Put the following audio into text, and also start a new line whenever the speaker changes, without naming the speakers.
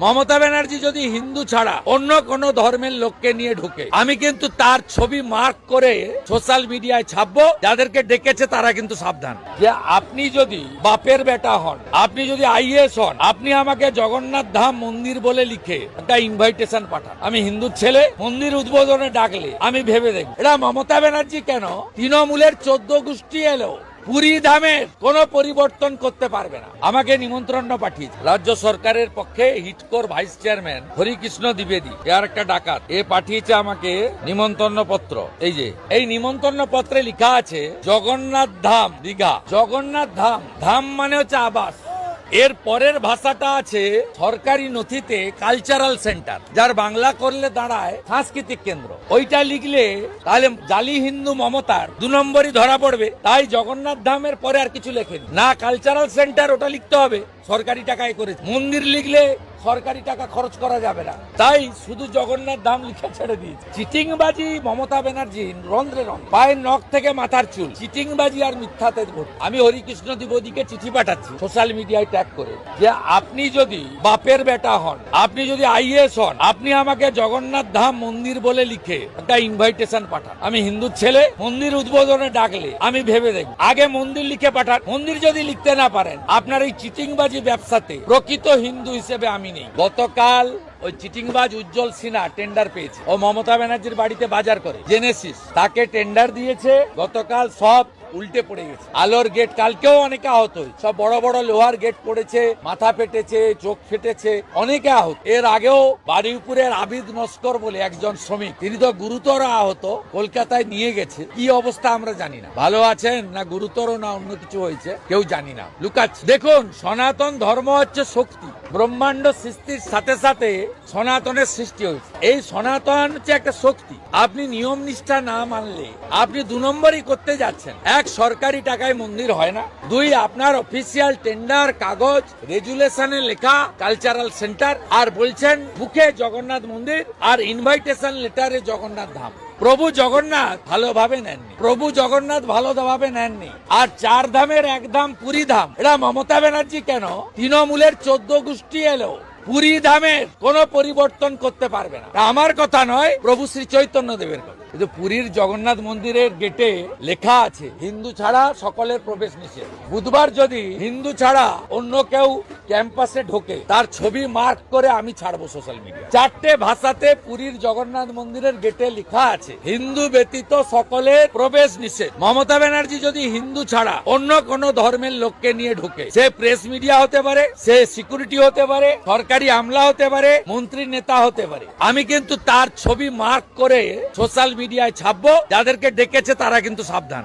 মমতা ব্যানার্জি যদি হিন্দু ছাড়া অন্য কোন ধর্মের লোককে নিয়ে ঢুকে, আমি কিন্তু তার ছবি মার্ক করে সোশ্যাল মিডিয়ায় ছাপবো, যাদেরকে ডেকেছে তারা কিন্তু সাবধান। যে আপনি যদি বাপের বেটা হন, আপনি যদি আইএস হন, আপনি আমাকে জগন্নাথ ধাম মন্দির বলে লিখে একটা ইনভাইটেশন পাঠান। আমি হিন্দু ছেলে, মন্দির উদ্বোধনে ডাকলে, আমি ভেবে দেখব। এটা মমতা ব্যানার্জি কেন? তৃণমূলের চোদ্দ গোষ্ঠী এলো। পুরী ধামের কোন পরিবর্তন করতে পারবে না। আমাকে নিমন্ত্রণ পাঠিয়েছে। রাজ্য সরকারের পক্ষে হিটকোর ভাইস চেয়ারম্যান হরিকৃষ্ণ দ্বিবেদী আর একটা ডাকাত, এ পাঠিয়েছে আমাকে নিমন্ত্রণ পত্র। এই যে, এই নিমন্ত্রণ পত্রে লিখা আছে, জগন্নাথ ধাম, দীঘা। জগন্নাথ ধাম ধাম মানে হচ্ছে আবাস। এর পরের ভাষাটা আছে সরকারি নথিতে কালচারাল সেন্টার যার বাংলা করলে দাঁড়ায় সাংস্কৃতিক কেন্দ্র। ওইটা লিখলে তাহলে জালি হিন্দু মমতার দু নম্বরই ধরা পড়বে। তাই জগন্নাথ ধামের পরে আর কিছু লেখেন। না কালচারাল সেন্টার ওটা লিখতে হবে সরকারি টাকায় করেছে। মন্দির লিখলে সরকারি টাকা খরচ করা যাবে না। তাই শুধু জগন্নাথ ধাম লিখে ছেড়ে দিয়েছে। চিটিংবাজি মমতা ব্যানার্জি রন্ধ্রে রন্ধ্র। পায়ের নখ থেকে মাথার চুল। চিটিংবাজি আর মিথ্যাতে আমি হরিকৃষ্ণ দ্বিবেদীকে চিঠি পাঠাচ্ছি সোশ্যাল মিডিয়ায় ট্যাগ করে যে আপনি যদি বাপের বেটা হন, আপনি যদি আইএস হন, আপনি আমাকে জগন্নাথ ধাম মন্দির বলে লিখে একটা ইনভাইটেশন পাঠান। আমি হিন্দু ছেলে, মন্দির উদ্বোধনে ডাকলে আমি ভেবে দেখব। আগে মন্দির লিখে পাঠান। মন্দির যদি লিখতে না পারেন, আপনার এই চিটিংবাজি ব্যবসাতে। প্রকৃত হিন্দু হিসেবে আমি নেই। গতকাল ওই চিটিংবাজ উজ্জ্বল সিনহা টেন্ডার পেয়েছে। ও মমতা ব্যানার্জির বাড়িতে বাজার করে। জেনেসিস তাকে টেন্ডার দিয়েছে, গতকাল সব উল্টে পড়ে গেছে। আলোর গেট কালকেও অনেকে আহত। সব বড় বড় লোহার গেট পড়েছে, মাথা ফেটেছে, চোখ ফেটেছে, অনেকে আহত। এর আগেও বারুইপুরের আবিদ নস্কর বলে একজন শ্রমিক, তিনি তো গুরুতর আহত, কলকাতায় নিয়ে গেছে। কি অবস্থা আমরা জানি না। ভালো আছেন না গুরুতর না অন্য কিছু হয়েছে, কেউ জানি না। লুকাচ্ছে। দেখুন, সনাতন ধর্ম হচ্ছে শক্তি। ব্রহ্মাণ্ড সৃষ্টির সাথে সাথে সনাতনের সৃষ্টি হয়েছে। এই সনাতন হচ্ছে একটা শক্তি। আপনি নিয়ম নিষ্ঠা না মানলে আপনি দু নম্বরই করতে যাচ্ছেন। এক, সরকারি টাকায় মন্দির হয় না। দুই, আপনার অফিসিয়াল টেন্ডার, কাগজ, রেজুলেশনে লেখা, কালচারাল সেন্টার, আর বলছেন বুকে জগন্নাথ মন্দির আর ইনভাইটেশন লেটারে জগন্নাথ ধাম। প্রভু জগন্নাথ ভালোভাবে নেননি। প্রভু জগন্নাথ ভালোভাবে নেননি। আর চার ধামের এক ধাম পুরী ধাম। এটা মমতা ব্যানার্জি কেন? তৃণমূলের চোদ্দ গোষ্ঠী এলো। পুরী ধামের কোন পরিবর্তন করতে পারবে না। আমার কথা নয়, প্রভু শ্রী চৈতন্য দেবের কিন্তু পুরীর জগন্নাথ মন্দিরের গেটে লেখা আছে, হিন্দু ছাড়া সকলের প্রবেশ নিষেধ। বুধবার যদি হিন্দু ছাড়া অন্য কেউ ক্যাম্পাসে ঢোকে, তার ছবি মার্ক করে আমি ছাড়বো সোশ্যাল মিডিয়া চারটে ভাষাতে পুরীর জগন্নাথ মন্দিরের গেটে লেখা আছে, হিন্দু ব্যতীত সকলের প্রবেশ নিষেধ। মমতা ব্যানার্জি যদি হিন্দু ছাড়া অন্য কোন ধর্মের লোককে নিয়ে ঢোকে, সে প্রেস মিডিয়া হতে পারে, সে সিকিউরিটি হতে পারে সরকারি আমলা হতে পারে মন্ত্রী নেতা হতে পারে। আমি কিন্তু তার ছবি মার্ক করে সোশ্যাল মিডিয়ায় ছাপবো, যাদেরকে ডেকেছে তারা কিন্তু সাবধান।